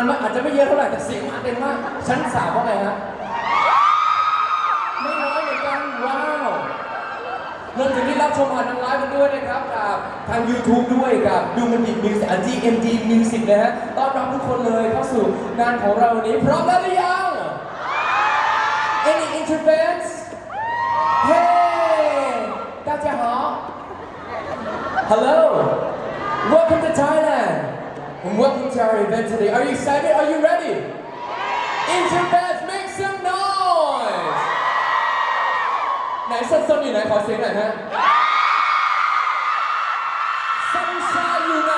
ปริมาณมันอาจจะไม่เยอะเท่าไหร่แต่เสียงมาเต็มมาก ชั้นสามว่าไงฮะ ไม่น้อยเหมือนกัน ว้าวรวมถึงที่รับชมผ่านทางไลฟ์กันด้วยนะครับกับทาง YouTube ด้วยกับดูมันดิมิวสิก GMD Music นะฮะ ต้อนรับทุกคนเลยเข้าสู่งานของเราวันนี้ พร้อมแล้วหรือยัง Any interference Hey 大家好 Hello Welcome to Thailand and welcome to our event today Are you excited? Are you ready? Interference make some noise ไหนส้นๆอยู่ไหนขอเสียงหน่อยฮะสันชาอยู่ไหน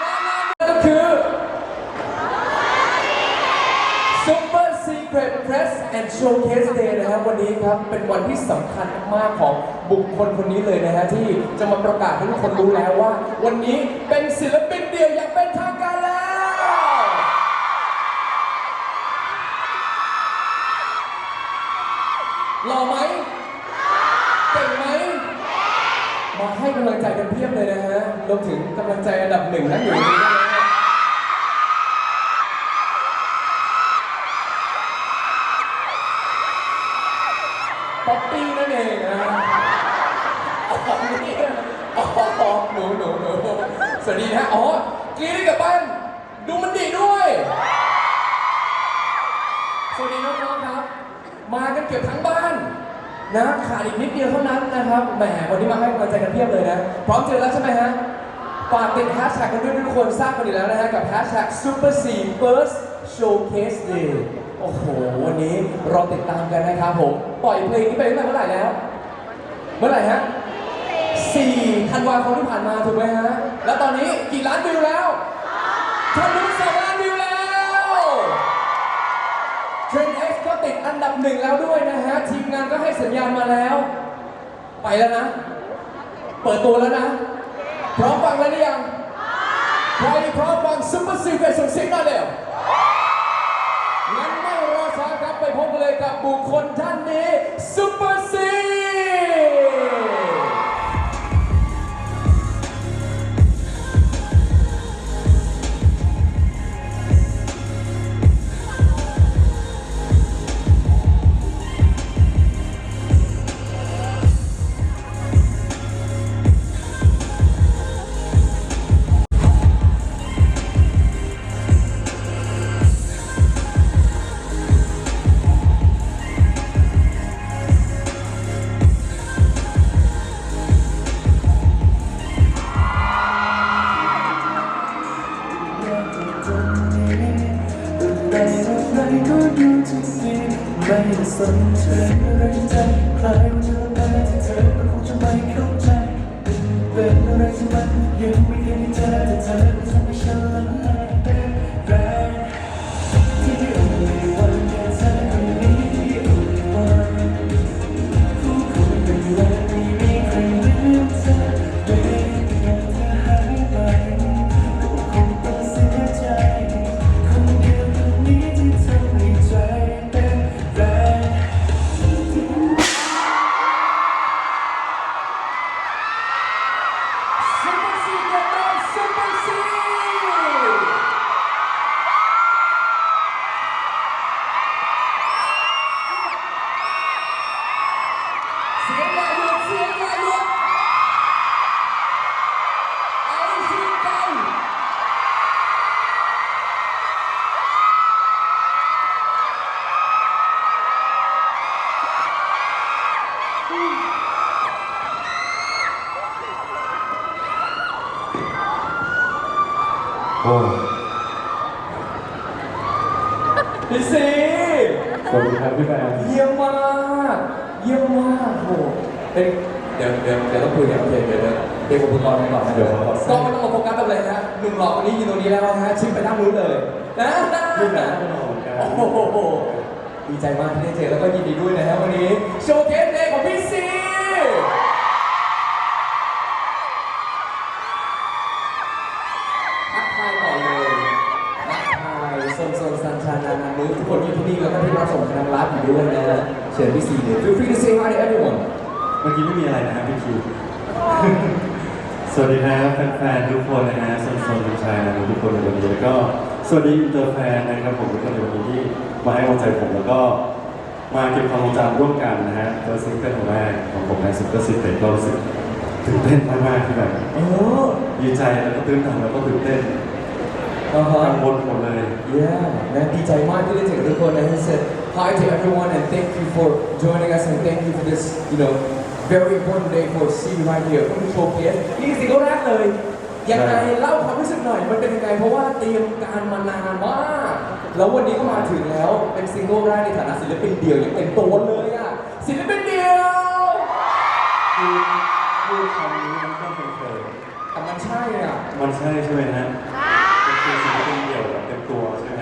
นั่นๆก็คือ Super Secret Press and Showcase Day นะครับวันนี้ครับเป็นวันที่สำคัญมากๆของ บุคคลคนนี้เลยนะฮะที่จะมาประกาศให้ทุกคนรู้แล้วว่า วันนี้เป็นศิลปินเดี่ยวอย่างเป็นทางการแล้ว หล่อไหมเก่งไหมมาให้กำลังใจกันเพียบเลยนะฮะรวมถึงกำลังใจอันดับหนึ่งนั่งอยู่ตรงนี้ด้วยนะฮะป๊อปปี้นั่นเองนะฮะอ๋อนี่อ๋อหนูหนูหนูสวัสดีนะฮะอ๋อ กรีดให้กับบ้านดูมันดีด้วย สวัสดีน้องๆครับ มากันเกือบทั้งบ้านนะขาดอีกนิดเดียวเท่านั้นนะครับแหมวันนี้มาให้กำลังใจกันเพียบเลยนะ พร้อมเจอแล้วใช่ไหมฮะฝากติดแฮชแท็กกันด้วยทุกคนทราบกันอยู่แล้วนะฮะกับแฮชแท็ก Super C First Showcase Day โอ้โห วันนี้รอติดตามกันนะครับผม ปล่อยเพลงนี้ไปตั้งแต่เมื่อไหร่แล้ว เมื่อไหร่ฮะ4ธันวาคมที่ผ่านมาถูกไหมฮะ แล้วตอนนี้กี่ล้านวิว ทะลุสองล้านวิวแล้วเทรน X ก็ติดอันดับหนึ่งแล้วด้วยนะฮะ ทีมงานก็ให้สัญญาณมาแล้ว ไปแล้วนะ เปิดตัวแล้วนะ พร้อมฟังแล้วหรือยัง ใครพร้อมฟังซุปเปอร์ซีเกตส่งเสียงหน่อยเร็วงั้นไม่รอช้าครับไปพบกันเลยกับบุคคล เป็นเดี๋ยวเดี๋ยวเดี๋ยวต้องคุยกันโอเคเดี๋ยวเดี๋ยวเดี๋ยวอุปกรณ์ก่อนนะเดี๋ยวก็ไม่ต้องมาโฟกัสกันเลยนะหนุ่มหล่อคนนี้ยืนตรงนี้แล้วนะฮะชิปไปด้านนู้นเลยนะนะพี่แบนะงก็นอนกันโอ้โหดีใจมากที่ได้เจอแล้วก็ยินดีด้วยนะฮะวันนี้โชว์เคสเดย์ของพี่ซีทักทายก่อนเลยทักทายโซนโซนซันชานานานุทุกคนที่อยู่ที่นี่แล้วก็ที่รับชมทางไลฟ์อยู่ด้วยนะฮะเชิญพี่ซีเลย feel free to say hi to everyone เมื่อกี้ไม่มีอะไรนะครับพี่คิวสสวัสดีครับแฟนๆทุกคนนะฮะโซนโซนเป็นชายนะทุกคนในวันนี้แล้วก็สวัสดีอินเตอร์แฟนนะครับผมทุกคนในวันนี้ที่มาให้กำลังใจผมแล้วก็มาเก็บความทรงจำร่วมกันนะฮะตัวซิงเกิลแรกของผมในซุปเปอร์ซิเตก็รู้สึกตื่นเต้นมากๆที่แบบเออดีใจแล้วก็ตื่นตันแล้วก็ตื่นเต้นอ่าฮะกังวลหมดเลย Yeah นะดีใจมากที่ได้เจอทุกคนนะ He said hi to everyone and thank you for joining us and thank you for this you know very important day for see you right here ก็คือโชว์เคสนี่คือสิ่งแรกเลย ยังไงเล่าความรู้สึกหน่อย มันเป็นยังไง เพราะว่าเตรียมการมานานมาก แล้ววันนี้ก็มาถึงแล้ว เป็นซิงเกิลแรกในฐานะศิลปินเดี่ยวอย่างเป็นตัวเลยอะ ศิลปินเดี่ยวคือคือคำนี้มันก็เป็นเคยแต่มันใช่อะ มันใช่ใช่ไหมฮะเป็นคือศิลปินเดี่ยวแบบเต็มตัวใช่ไหม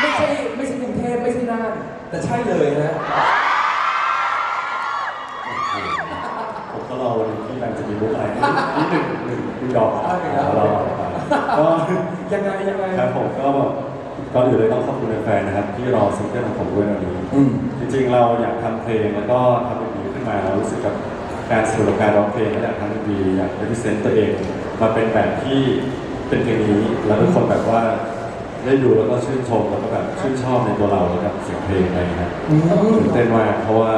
ไม่ใช่ไม่ใช่กรุงเทพไม่ใช่น่านแต่ใช่เลยนะ ผมก็รอวันนี้ที่แบงค์จะมีมุกอะไรนิดหนึ่งหนึ่งหนึ่งดอกเอาหนึ่งดอกรอก็ยังไงยังไงครับผมก็แบบก่อนอื่นเลยต้องขอบคุณแฟนๆนะครับ ที่รอซิงเกิลของผมด้วยวันนี้อืมจริงๆเราอยากทำเพลงแล้วก็ทำเพลงนี้ขึ้นมาเรารู้สึกกับการสนุกกับการร้องเพลงและอยากทำเพลงดีอยากรีเซนต์ตัวเองมาเป็นแบบที่เป็นเพลงนี้แล้วทุกคนแบบว่าได้ดูแล้วก็ชื่นชมแล้วก็แบบชื่นชอบในตัวเราแล้วกับเสียงเพลงอะไรนะครับอืมตื่นเต้นมากเพราะว่า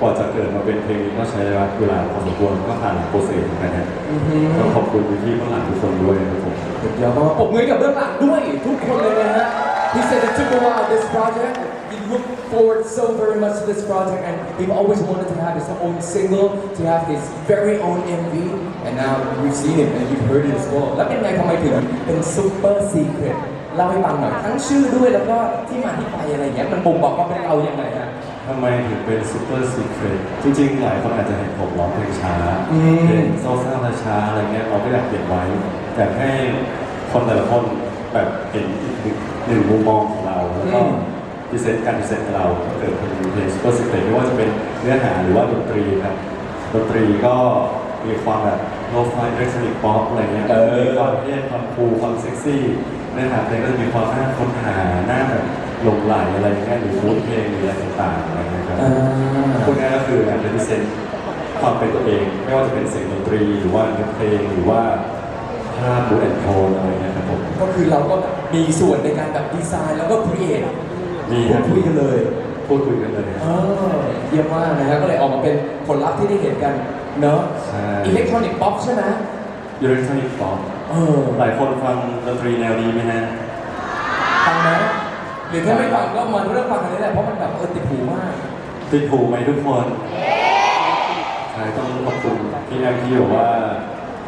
กว่าจะเกิดมาเป็นเพลงนี้ก็ใช้เวลาพอสมควรก็ผ่านโปรเซสเหมือนกันนะอือฮึต้องขอบคุณพี่ๆเบื้องหลังทุกคนด้วยนะครับผมเดี๋ยวมาปรบมือกับเบื้องหลังด้วยทุกคนเลยนะฮะ He said it took a while this project he looked forward so very much to this project and we've always wanted to have his own single to have his very own MV and now we've seen it and you've heard it as well แล้วเป็นไงทำไมถึงเป็น super secret เล่าให้ฟังหน่อยทั้งชื่อด้วยแล้วก็ที่มาที่ไปอะไรอย่างเงี้ยมันบ่งบอกว่าเป็นเรายังไงฮะ ทำไมถึงเป็นซูเปอร์ซีเครตจริงๆ หลายคนอาจจะเห็นผมร้องเพลงช้าอืม เพลงเศร้าๆช้าๆอะไรเงี้ยเราก็อยากเก็บไว้อยากให้คนแต่ละคนแบบเห็นอีกหนึ่งมุมมองของเราแล้วก็พรีเซนต์การพรีเซนต์ของเราเกิดเป็นเพลงซูเปอร์ซีเครตไม่ว่าจะเป็นเนื้อหาหรือว่าดนตรีครับดนตรีก็มีความแบบโลฟายเรสนิกป๊อปอะไรเงี้ยเออ มีความเท่ความคูลความเซ็กซี่เนื้อหาเพลงก็จะมีความน่าค้นหาหน้าแบบ หลงไหลอะไรเงี้ยหรือฟูดเพลงหรืออะไรต่างๆอะไรเงี้ยครับอ่าพวกนี้ก็คือการเป็นเซนความเป็นตัวเอง ไม่ว่าจะเป็นเสียงดนตรีหรือว่าเนื้อเพลงหรือว่าภาพบูแอนโทนอะไรเงี้ยครับผมก็คือเราก็แบบมีส่วนในการแบบดีไซน์แล้วก็ครีเอทมีพูครัดบคุยกันเลยพูดคุยกันเลยเออเยี่ยมมากนะฮะก็เลยออกมาเป็นผลลัพธ์ที่ได้เห็นกันเนาะใช่อิเล็กทรอนิกส์ป๊อปใช่ไหมยูเรนทอนิกป๊อปเออหลายคนฟังดนตรีแนวนี้ไหมฮะฟังไหม หรือถ้าไม่ฟังก็มาเริ่มฟังกันนี่แหละเพราะมันแบบเออติดหูมาก ติดหูไหมทุกคนใช่ต้องขอบคุณพี่แอมที่บอกว่า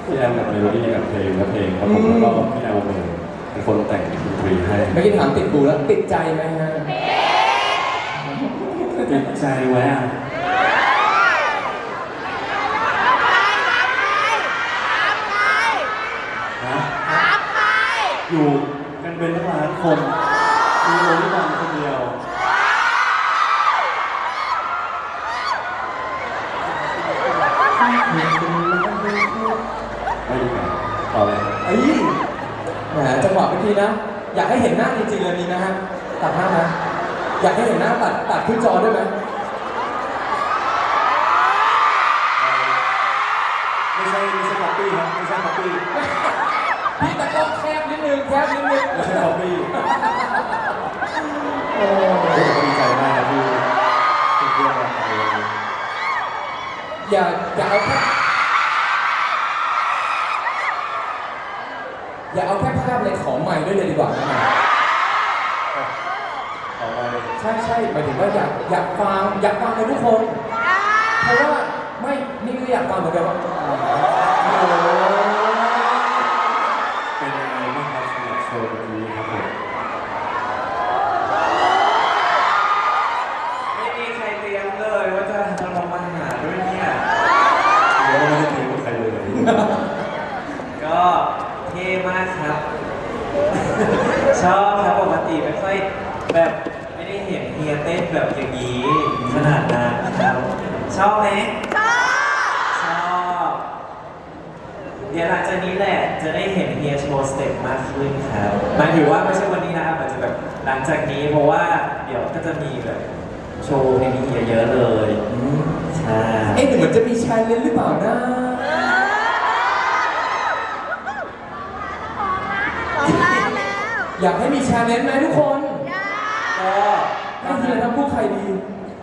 พี่แอมกับเมโลดี้กับเพลงและเพลงครับผมอืมแล้วก็พี่แอมวงเองเป็นคนแต่งดนตรีให้เมื่อกี้ถามติดหูแล้วติดใจไหมฮะติดใจไว้อะฮะอยู่กันเป็นตั้งล้านคน มีโอลิวันคนเดียว ไม่ดีกว่าต่อเลย เอ้ยแหมจังหวะเมื่อกี้นะ อยากให้เห็นหน้าจริงๆเลยมีนะฮะตัดหน้าไหมอยากให้เห็นหน้าตัดตัดขึ้นจอได้ไหมไม่ใช่ไม่ใช่ป๊อปปี้ครับไม่ใช่ป๊อปปี้พี่ตะกล้องแคบนิดนึงแคบนิดนึง ไม่ใช่ป๊อปปี้ อย่าอย่าเอาแค่อย่าเอาแค่ภาพเลยของใหม่ด้วยเลยดีกว่านะต่อไปใช่ใช่หมายถึงว่าอยากอยากฟังอยากฟังกันทุกคน เพราะว่าไม่นี่ก็อยากฟังเหมือนกันว่า มากขึ้นครับหมายถึงว่าไม่ใช่วันนี้นะครับอาจจะแบบหลังจากนี้เพราะว่าเดี๋ยวก็จะมีแบบโชว์ในนี้เยอะๆเลยใช่เอ๊ะแต่เหมือนจะมีแชร์เล่นหรือเปล่านะสองล้าวอยากให้มีแชร์เล่นไหมทุกคนก็ให้ทีละทั้งผู้ใครดี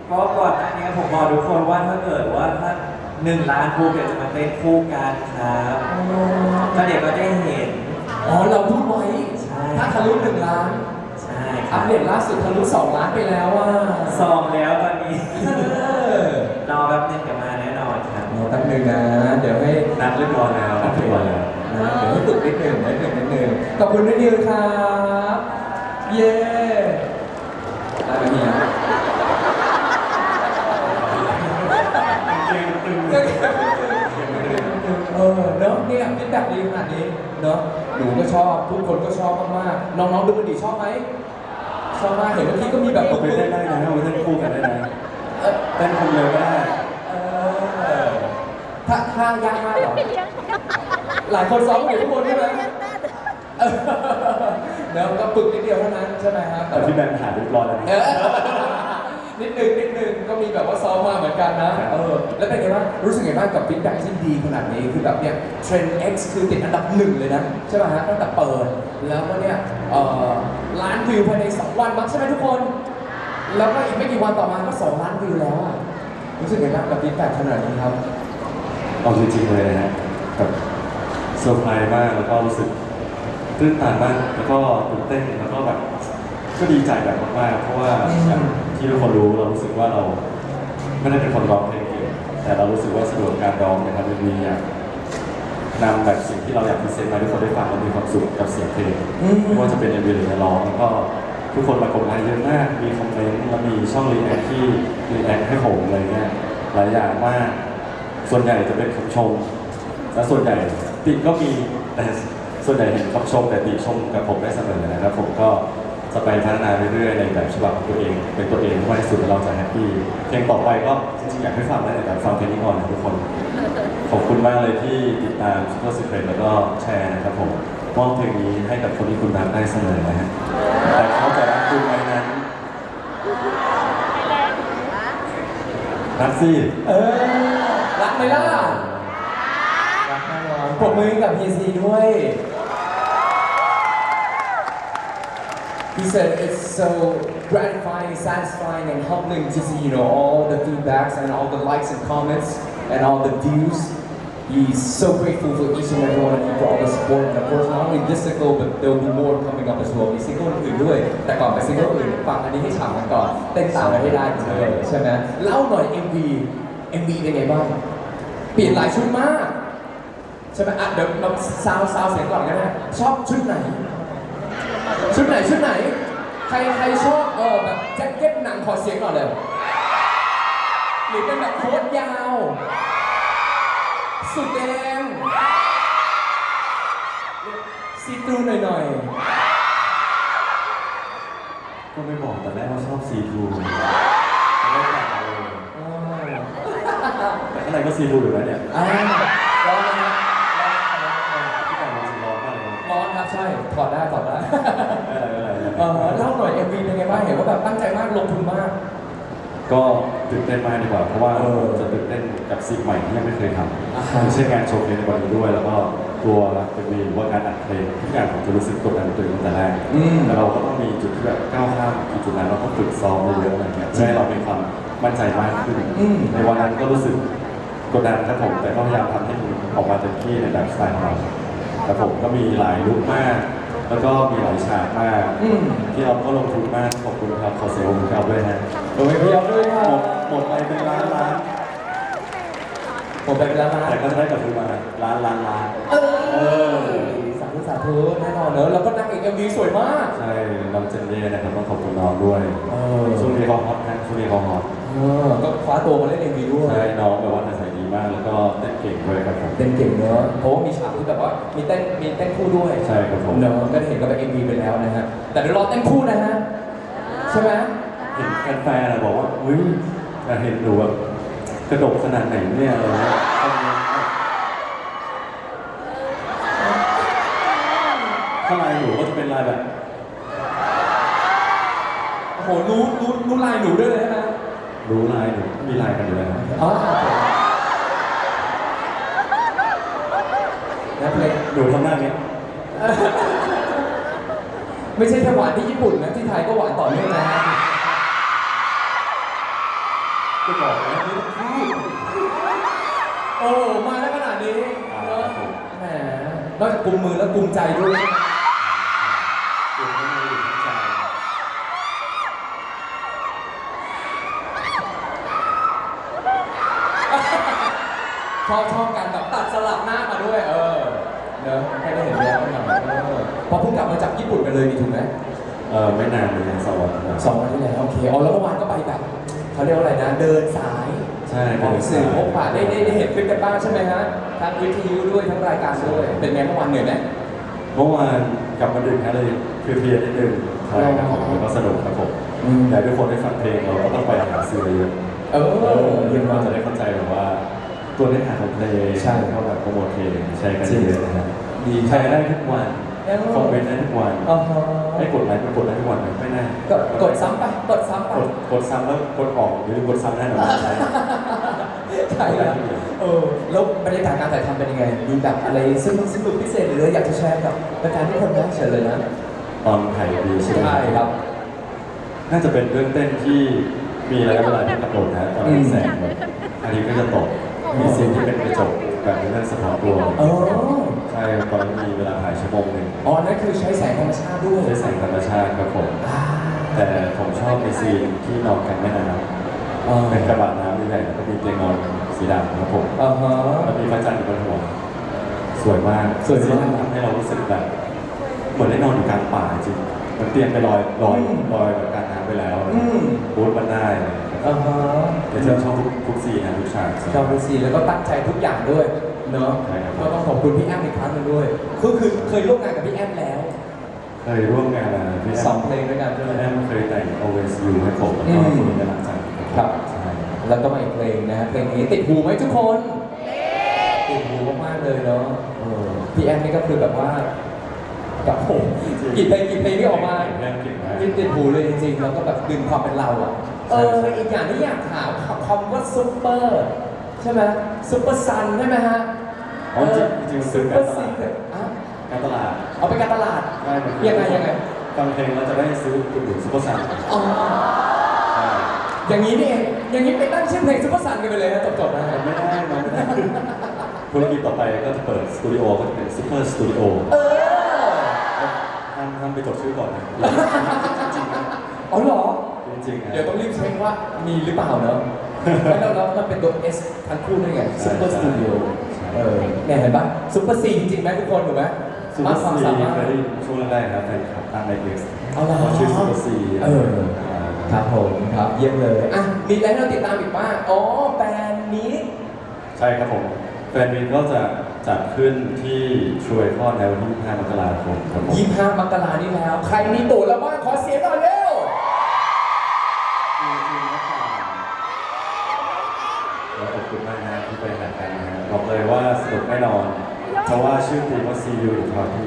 เพราะก่อนหน้านี้ผมบอกทุกคนว่าถ้าเกิดว่าถ้าหนึ่งล้านคู่เดี๋ยวจะมาเป็นคู่กันครับก็เดี๋ยวก็ได้เห็น อ๋อเราพูดไว้ใช่ ถ้าทะลุหนึ่งล้าน ใช่คอัรัปบเดตล่าสุดทะลุสองล้านไปแล้วว่าซองแล้วตอนนี้เออรอแป๊บนึงเดี๋ยวมาแน่นอนครับเดี๋ยวแป๊บหนึงนะ เดี๋ยวให้นัดเรียบร้อยแล้วนัดเรียบร้อยแล้วนะเดี๋ยวให้ฝึกนิดหนึ่งนิดหนึ่งนิดหนึ่งขอบคุณด้วยนิวครับ เย้ได้ไหมเฮีย เออเนาะเนี่ยฟีดแบ็กดีขนาดนี้เนาะหนูก็ชอบ ทุกคนก็ชอบมากๆน้องๆดูมันดีชอบไหมชอบมากเห็นเมื่อกี้ก็มีแบบเราไปเต้นได้นะเราไปเต้นคู่กันได้นะเออเต้นคนเดียวก็ได้เออถ้าท่ายากมากเหรอหลายคนซ้อมอยู่ทุกคนใช่ไหมเออเนาะก็ฝึกนิดเดียวเท่านั้นใช่ไหมครับแต่พี่แบงค์หาเรียบร้อยแล้วเออ นิดนึงนิดนึงก็มีแบบว่าซ้อมมาเหมือนกันนะเออแล้วเป็นไงบ้างรู้สึกไงบ้างกับฟีดแบ็กที่ดีขนาดนี้คือแบบเนี่ยเทรนด์ X คือติดอันดับหนึ่งเลยนะใช่ไหมฮะตั้งแต่เปิด แล้วก็เนี่ยเอ่อล้านวิวภายใน 2 วันมั้งใช่ไหมทุกคน แล้วก็อีกไม่กี่วันต่อมาก็ 2 ล้านวิวแล้วอะรู้สึกไงบ้างกับฟีดแบ็กขนาดนี้ครับเอาจริงๆเลยนะฮะแบบเซอร์ไพรส์มากแล้วก็รู้สึกตื้นตันมากแล้วก็ตื่นเต้นแล้วก็แบบก็ดีใจแบบมากๆเพราะว่าอืมอย่าง ที่ทุกคนรู้เรารู้สึกว่าเราไม่ได้เป็นคนร้องเพลงเก่งแต่เรารู้สึกว่าสะดวกการร้องนะครับมันมีอยากนำแบบสิ่งที่เราอยากพรีเซนต์มาให้ทุกคนได้ฟังแล้วมีความสุขกับเสียงเพลงอืมไม่ว่าจะเป็นเอ็มวีหรือเนื้อร้องแล้วก็ทุกคนมากดไลค์เยอะมากมีคอมเมนต์แล้วมีช่องรีแอคที่รีแอคให้ผมอะไรเงี้ยหลายอย่างมากส่วนใหญ่จะเป็นคำชมและส่วนใหญ่ติก็มีแต่ส่วนใหญ่เห็นคำชมแต่ติชมกับผมได้เสมอนะครับผมก็ จะไปพัฒนาเรื่อยๆในแบบฉบับของตัวเอง เป็นตัวเองที่มากที่สุดแล้วเราจะแฮปปี้เพลงต่อไปก็จริงๆอยากให้ฟังได้แต่ฟังเพลงนี้ก่อนนะทุกคนขอบคุณมากเลยที่ติดตาม Super Secret แล้วก็แชร์นะครับผมมอบเพลงนี้ให้กับคนที่คุณรักได้เสมอนะฮะแต่เขาจะรักคุณไหมนั้นรักสิเออรักไหมล่ะรักแน่นอนปรบมือให้กับ PC ด้วย He said it's so gratifying, satisfying, and humbling to see, you know, all the feedbacks and all the likes and comments and all the views. He's so grateful for each and every one of you for all the support. And of course, not only this single, but there will be more coming up as well. มีซิงเกิลอื่นด้วย แต่ก่อนไปซิงเกิลอื่นฟังอันนี้ให้ฉ่ำกันก่อน เต้นตามกันให้ได้ถึงเลยใช่ไหมเล่าหน่อย MV MV เป็นไงบ้าง เปลี่ยนหลายชุดมาก ใช่ไหมอ่ะเดี๋ยวเราซาวซาวเสียงก่อนกันนะชอบชุดไหน ชุดไหนชุดไหน ใครใครชอบเออแบบแจ็คเก็ตหนังขอเสียงก่อนเลยหรือเป็นแบบโค้ทยาว สุดแดงซีตรูหน่อยก็ไม่บอกแต่แรกว่าชอบซีทูไม่ได้แต่งเลยๆอ๋อแต่ข้างในก็ซีทูอยู่แล้วเนี่ย อ่า อะไรไม่อะไรเออเล่าหน่อย MV เป็นไงบ้างเห็นว่าแบบตั้งใจมากลงทุนมาก ก็ตื่นเต้นมากดีกว่า เพราะว่าเออจะตื่นเต้นกับสิ่งใหม่ที่ยังไม่เคยทอ่าำไม่ใช่งานโชว์เพลงในวันนี้ด้วย แล้วก็ตัวเป็นวีหรือว่าการอัดเพลงทุกอย่างผมจะรู้สึกกดดันตัวเองตั้งแต่แรกอืม แต่เราก็ต้องมีจุดที่แบบก้าวข้ามจุดนั้นเราก็ฝึกซ้อมเยอะๆอะไรเงี้ยเพื่อให้เรามีความมั่นใจมากขึ้นอืม ในวันนั้นก็รู้สึกกดดันครับผมแต่ก็พยายามทำให้มันออกมาเต็มที่ในแบบสไตล์ของเราแต่ผมก็มีหลายลุคมาก แล้วก็มีหลายฉากมากอืม ที่เราก็ลงทุนมากขอบคุณครับขอเสียงปรบมือครับด้วยนะโดยพยายามด้วยครัหมบดหมดไปเป็นล้านล้านผมไปแล้วนะแต่ก็ได้กลับคืนมาล้านล้านล้าน เออสาธุสาธุแน่นอนเนอะแล้วก็นางเอก MV สวยมาก ใช่น้องเจนเย่นะครับต้องขอบคุณน้องด้วยเออ ช่วงนี้เขาฮอตนะช่วงนี้เขาฮอตเออก็คว้าตัวมาเล่น MV ด้วย ใช่น้องแบบว่าใส่ดี มากแล้วก็เต้นเก่งด้วยครับผมเต้นเก่งเนอะเพราะว่ามีฉากที่แบบว่ามีเต้นมีเต้นคู่ด้วยใช่ครับผมเนอะก็ได้เห็นกับ MV ไปแล้วนะฮะแต่เดี๋ยวรอเต้นคู่นะฮะใช่ไหมเห็นแฟนๆอะบอกว่าเฮ้ยอยากเห็นหนูแบบกระดกขนาดไหนเนี่ยอะไรเงี้ยข้างในหนูก็จะเป็นลายแบบโอ้โหรู้รู้รู้ลายหนูด้วยเลยใช่ไหมรู้ลายหนูมีลายกันอยู่แล้วอ๋อ โอเคแล้วเพลงหนูทำหน้าเนี้ยไม่ใช่แค่หวานที่ญี่ปุ่นนะที่ไทยก็หวานต่อเนื่องนะฮะก็บอกแล้วไม่ต้องพูดโอ้มาแล้วขนาดนี้อ่าเนอะครับผมแหมนอกจากกุมมือแล้วกุมใจด้วย เดี๋ยวไม่ได้อยู่ที่ใจ ชอบชอบการแบบตัดสลับหน้ามาด้วยเออเนอะให้ได้เห็นแย้มหน่อยเออพอเพิ่งกลับมาจากญี่ปุ่นกันเลยนี่ถูกไหมเออไม่นานเลยนะสองวันนะสองวันที่แล้วโอเคอ๋อแล้วเมื่อวานก็ไปแบบเขาเรียกว่าอะไรนะ เดินสายใช่ออกสื่อพบปะได้ได้ได้เห็นคลิปกันบ้างใช่ไหมฮะทั้งวิทยุด้วยทั้งรายการด้วยเป็นไงเมื่อวานเหนื่อยไหม เมื่อวานกลับมาดึกนะเลยเพลียๆนิดนึงใช่ครับผมแล้วก็สนุกครับผมอืม อยากให้ทุกคนได้ฟังเพลงเราก็ต้องไปหาซื้อเยอะเอเอออเยี่ยมเรามากจะได้เข้าใจแบบว่า ตัวเนื้อหาของเพลงใช่เข้าแบบโปรโมทเพลงใช้กันจริงเยอะๆนะฮะดีใช้ได้ทุกวันเออคอมเมนต์ได้ทุกวันอ๋อฮะให้กดไลค์ก็กดได้ทุกวันไม่น่ากดกดซ้ำไปกดซ้ำไปกดกดซ้ำแล้วกดออกหรือกดซ้ำแน่นอนใช่ใช่แล้วเออแล้วบรรยากาศการถ่ายทำเป็นยังไงมีแบบอะไรสนุกสนุกพิเศษหรืออยากจะแชร์กับแฟนๆทุกคนนะเชิญเลยนะตอนถ่ายดีใช่ไหมใช่ครับ น่าจะเป็นเรื่องเต้นที่มีระยะเวลาที่กำหนดนะตอนอืนี้มแสงแบบอันนี้ก็จะตก มีซีนที่เป็นกระจกแบบเป็นเรื่องสะท้อนตัวอ๋อใช่ตอนนี้มีเวลาถ่ายชั่วโมงหนึ่งอ๋อนั่นคือใช้แสงธรรมชาติด้วยใช้แสงธรรมชาติครับผม อ่าแต่ผมชอบในซีนที่นอนกลางแม่น้อ๋อำเป็นกระบะน้ำใหญ่ๆแล้วก็มีเตียงนอนสีดำครับผมอ่าฮะ แล้วมีพระจันทร์อยู่บนหัว สวยมากสวยมากซีนนั้นทำให้เรารู้สึกแบบเหมือนได้นอนอยู่กลางป่าจริงเหมันเตียงไปลอยลอยลอยแบบกลางน้ำไปแล้วอืม บูธมันได้อะไรอย่างเงี้ย อ่าฮะเดี๋ยวจะชอบทุกทุกซีนนะทุกฉากชอบเป็นสีแล้วก็ตั้งใจทุกอย่างด้วยเนาะใช่ครับก็ต้องขอบคุณพี่แอมอีกครั้งหนึงด้วยคือคือเคยร่วมงานกับพี่แอมแล้วเคยร่วมงานนะพี่แอสองมเพลงด้วยกันใช่ไหม พี่แอมเคยแต่ง Always You ให้ผมแล้วก็อืมคนนี้รักจังครับ ใช่ แล้วก็มาอีกเพลงนะฮะเพลงนี้ติดหูไหมทุกคนติดหูมากๆเลยเนาะเออพี่แอมนี่ก็คือแบบว่า กับผมกี่เพลงกี่เพลงที่ออกมาพี่แอมเก่งมากติดติดหูเลยจริงๆแล้วก็แบบดึงความเป็นเราอะเออใช่อีกอย่างที่อยากถามคำว่าซุปเปอร์ใช่ไหมซุปเปอร์ซันใช่ไหมฮะอ๋อจริงจริงๆซุซื้ปอเปกาอรร์ตซีลาดเอะการตลาดเอาไปการตลาดได้มันยังไงยังไงฟังเพลงเราจะได้ซื้อตุ่นซุปเปอร์ซันอ๋อใช่อย่างนี้นี่เองอย่างนี้ไปตั้งชื่อเพลงซุปเปอร์ซันกันไปเลยนะจบๆนะฮะไม่ได้มันไม่ได้ธุรกิจต่อไปก็จะเปิดสตูดิโอก็จะเป็นซุปเปอร์สตูดิโอเออ ห้ามห้ามไปจดชื่อก่อนนะจริงๆนะอ๋อเหรอ จริงๆนะ เดี๋ยวต้องรีบเช็คว่ามีหรือเปล่าเนอะแล้วแล้วมันเป็นตัว S ทั้งคู่ด้วยไงใช่ซุปเปอร์สตูดิโอใช่เออเนี่ยเห็นปะซุปเปอร์ซีจริงๆไหมทุกคนถูกไหมซูเปอร์ความซีสามารถเคยได้ยินช่วงแรกๆครับแฟนคลับตั้งในลิสต์เอาล่ะชื่อซูเปอร์ซีเออครับผมครับเยี่ยมเลยอะมีอะไรให้เราติดตามอีกบ้างอ๋อแบรนด์นี้ ใช่ครับผมแฟนมินก็จะ จัดขึ้นที่ช่วยทอดในวันที่5มกราคมครับผม25มกรานี้แล้ว ใครมีตั๋วแล้วบ้างขอเสียงหน่อยเร็วแล้วขอบคุณมากนะที่ไปหากันนะฮะบอกเลยว่าสนุกแน่นอน เพราะว่าชื่อทีมว่า See You in Party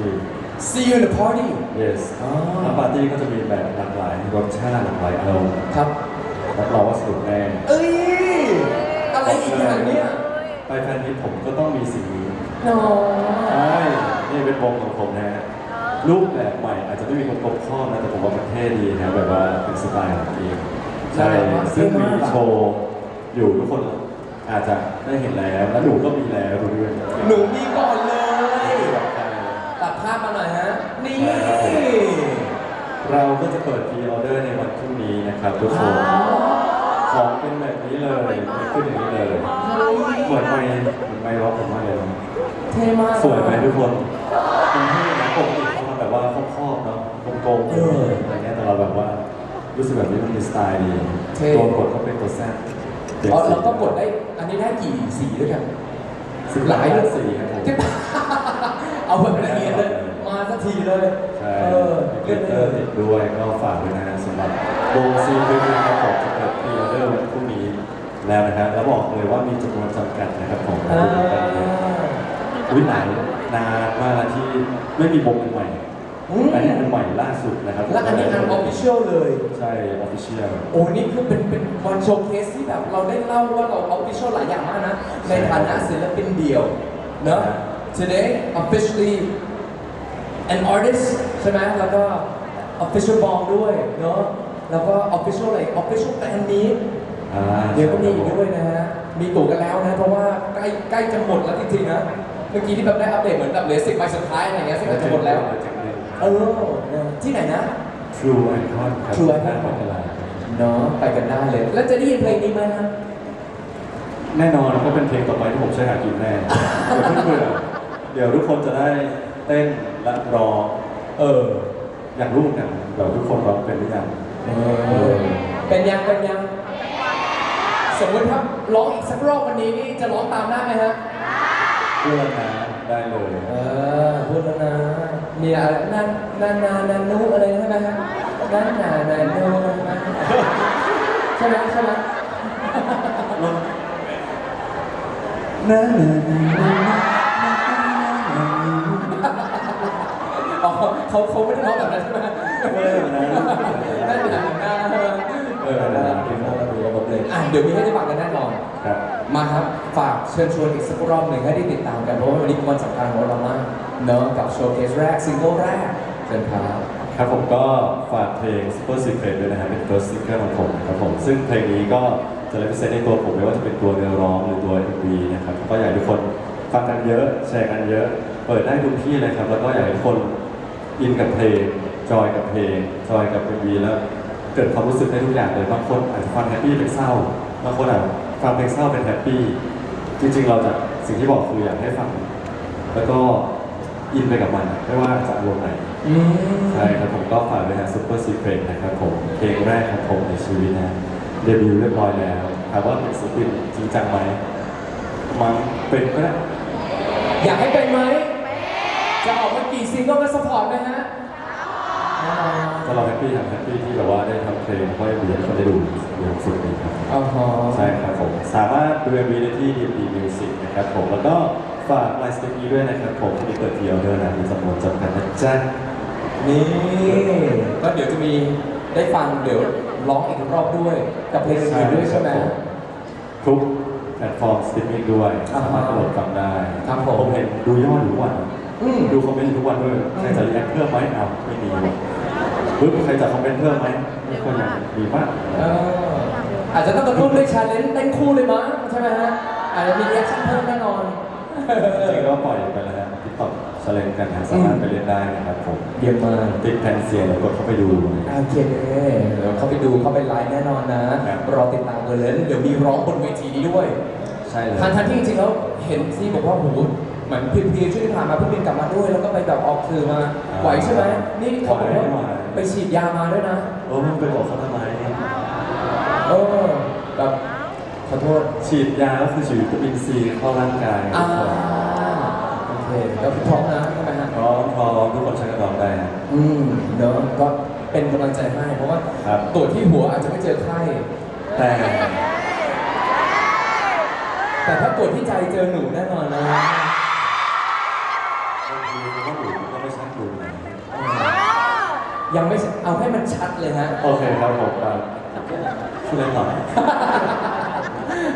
See you in the party Yes อ๋อแล้วปาร์ตี้ก็จะมีแบบหลากหลายรสชาติหลากหลายอารมณ์ครับรับรองว่าสนุกแน่เอ้ยอะไรอีกอย่างเนี่ยไปแฟนมิตผมก็ต้องมีสิ่งนี้ น้อใช่นี่เป็นวงของผมนะฮะรูปแบบใหม่อาจจะไม่มีคนครบข้อบนะแต่ผมว่ามันเท่ดีนะแบบว่าเป็นสไตล์ของตัวเองใช่ซึ่งมีโชว์อยู่ทุกคนอาจจะได้เห็นแล้วแล้วหนูก็มีแล้วดูด้วยหนูมีก่อนเลยใช่ตัดภาพมาหน่อยฮะนี่ใช่ครับผมเราก็จะเปิดพรีออเดอร์ในวันพรุ่งนี้นะครับทุกคนอ๋อของเป็นแบบนี้เลยไม่ขึ้นอย่างนี้เลยเหมือนไม่เหมือนไม่ร็อกผมมากเลยนะ เท่มากสวยไหมทุกคนมันเท่นะปกติเขาทำแบบว่าครอบๆเนาะโกงๆเอออะไรเงี้ยแต่เราแบบว่า รู้สึกแบบนี้มันมีสไตล์ดีเท่ ตัวกดเขาเป็นตัวแซ่บเด็อ๋อสีเราก็กดได้ อันนี้ได้กี่สีด้วยกันสิบหลายเลยสีครับผม ที่เอาแบบละเอียดเลย มาสักทีเลยใช่เออเกเลือกเตได้อเลร์ย ติดด้วยก็ฝากด้วยนะสำหรับวงซีคือนะครับผมจะเปิดพรีออเดอร์วันพรุ่งนี้แล้วนะครับแล้วบอกเลยว่ามีจำนวนจำกัดนะครับผมอ่า วิหลายนานมากแล้วที่ไม่มีวงใหม่อืมอันนี้เป็นใหม่ล่าสุดนะครับและอันนี้อันออฟฟิเชียลเลย ใช่ออฟฟิเชียล โอ้นี่คือเป็นเป็นวันโชว์เคสที่แบบเราได้เล่าว่าเราออฟฟิเชียลหลายอย่างมากนะ ในฐานะศิลปินเดี่ยวเนอะ today officially an artist ใช่ไหมแล้วก็ official ball ด้วยเนาะแล้วก็ official อะไร official fan meet อ่าเดี๋ยวก็มีอีกด้วยนะฮะ มีตั๋วกันแล้วนะ เพราะว่าใกล้ใกล้จะหมดแล้วจริงๆนะ เมื่อกี้ที่แบบได้อัปเดตเหมือนแบบเหลือสิบใบสุดท้ายอะไรเงี้ยซึ่งอาจจะหมดแล้ว เออนะที่ไหนนะทรูไอคอนครับ True Icon หน้าปัตลาดเนาะไปกันได้เลย แล้วจะได้ยินเพลงนี้ไหมฮะแน่นอนก็เป็นเพลงต่อไปที่ผมใช้หากินแน่เดี๋ยวเพิ่งเบื่อเดี๋ยวทุกคนจะได้เต้นและร้องเออ อยากรู้เหมือนกันเดี๋ยวทุกคนร้องเป็นหรือยังเออเป็นยังเป็นยังสมมติถ้าร้องอีกสักรอบวันนี้นี่จะร้องตามได้ไหมฮะ เพื่อนนะได้เลยเออพูดแล้วนะมีอะไรนันนันนานันนูอะไรใช่ไหมฮะนันนานันนูใช่ไหมใช่ไหมนะนะนะอ๋อเขาเขาไม่ได้ร้องแบบนั้นใช่ไหมเออนะนั่นเป็นหนังหน้าเออนะเป็นโมดูระบบเลยอะเดี๋ยวมีให้ได้ฟังกันแน่นอนครับมาครับ ฝากเชิญชวนอีกสักรอบหนึ่งให้ได้ติดตามกัน เพราะว่าวันนี้เป็นวันสำคัญของเรามากเนอะกับโชว์เคสแรกซิงเกิลแรกเชิญครับครับผมก็ฝากเพลง Super Secret ด้วยนะครับเป็น first single ของผมครับผม ซึ่งเพลงนี้ก็จะเล p เซนในตัวผมไม่ว่าจะเป็นตัวเนื้อร้องหรือตัว MV นะครับก็อยากให้ทุกคนฟังกันเยอะแชร์กันเยอะ เปิดได้ทุกที่เลยครับ แล้วก็อยากให้ทุกคนอินกับเพลงจอยกับเพลงจอยกับ MV แล้วเกิดความรู้สึกได้ทุกอย่างเลยบางคนอาจจะฟังแฮปปี้เป็นเศร้าบางคนอาจจะฟังเพลงเศร้าเป็นแฮปปี้ จริงๆเราจะสิ่งที่บอกคืออยากให้ฟัง แล้วก็อินไปกับมัน ไม่ว่าจะอารมณ์ไหนอืมใช่ครับผมก็ฝากด้วยนะ Super Secret นะครับผมเพลงแรกของผมในชีวิตนะเดบิวต์เรียบร้อยแล้วถามว่าเป็นศิลปินจริงจังไหมมันเป็นก็ได้อยากให้เป็นไหม จะออกมากี่ซิงเกิลก็สปอร์ตไหมฮะแน่นอน ก็เราแฮปปี้ครับแฮปปี้ที่แบบว่าได้ทำเพลงเพราะมีให้คนได้ดูมีความสุขดีครับอ๋อฮะใช่ครับผมสามารถดู MV ได้ที่ DMD Music นะครับผมแล้วก็ฝากไลน์สเตนี้ด้วยนะครับผมที่เปิดทีออเดอร์นะมีจำนวนจำกัดนะจ๊ะนี่ก็เดี๋ยวจะมีได้ฟังเดี๋ยวร้องอีกรอบด้วย กับเพลงอื่นๆด้วยใช่ไหมทุกแพลตฟอร์มสตรีมมิ่งด้วยอ่าฮะสามารถโหลดฟังได้ ครับผมผมเห็นดูยอดทุกวัน อืม ดูคอมเมนต์ทุกวันด้วยใครจะรีแอคเพิ่มไหมเอาไม่มีปึ๊บใครจะคอมเมนต์เพิ่มไหมมีคนอยากมีมากเอออาจจะต้องกระตุ้นด้วยชาเลนจ์เต้นคู่เลยมั้งใช่ไหมฮะอาจจะมีแอคชั่นเพิ่มแน่นอน จริงๆก็ปล่อยไปแล้วนะทิกตอกชาเลนจ์กันนะสามารถไปเล่นได้นะครับผมเยี่ยมมากติดแผ่นเสียงแล้วกดเข้าไปดูโอเคเดี๋ยวเข้าไปดูเข้าไปไลน์แน่นอนนะครับรอติดตามกันเลยแล้วเดี๋ยวมีร้องบนเวทีนี้ด้วย ใช่เลย ทันทันที่จริงๆแล้วเห็นที่บอกว่าโห เหมือนพีพีช่วงที่ผ่านมาเพิ่งบินกลับมาด้วย แล้วก็ไปแบบออกสื่อมาไหวใช่ไหมนี่เขาบอกว่าไปฉีดยามาด้วยนะเออมันไปบอกเขาทำไมเออแบบขอโทษฉีดยาก็คือฉีดวิตามินซีเข้าร่างกายอ่าโอเคแล้วพร้อมนะใช่ไหมฮะพร้อมพร้อมทุกคนใช้กระดองได้นะอืมเนอะก็เป็นกำลังใจให้เพราะว่าครับตรวจที่หัวอาจจะไม่เจอไข้แต่ แต่ถ้าตรวจที่ใจเจอหนูแน่นอนนะ ยังไม่เอาให้มันชัดเลยฮะโอเคครับผมครับช่วยเล่นหน่อย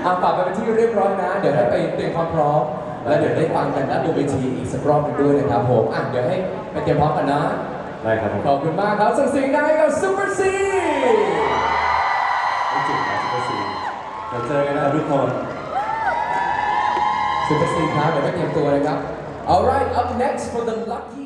เอาฝากไปเป็นที่เรียบร้อยนะ เดี๋ยวให้ไปเตรียมความพร้อม แล้วเดี๋ยวได้ฟังกันด้านบนเวทีอีกสักรอบหนึงด้วยนะครับผมอะเดี๋ยวให้ไปเตรียมพร้อมกันนะ ได้ครับผมขอบคุณมากครับส่งเสียงได้กับซูเปอร์ซีไม่จริงนะซุปเปอร์ซีเดี๋ยวเจอกันนะครับทุกคน ซูเปอร์ซีครับเดี๋ยวไปเตรียมตัวเลยครับ alright up next for the lucky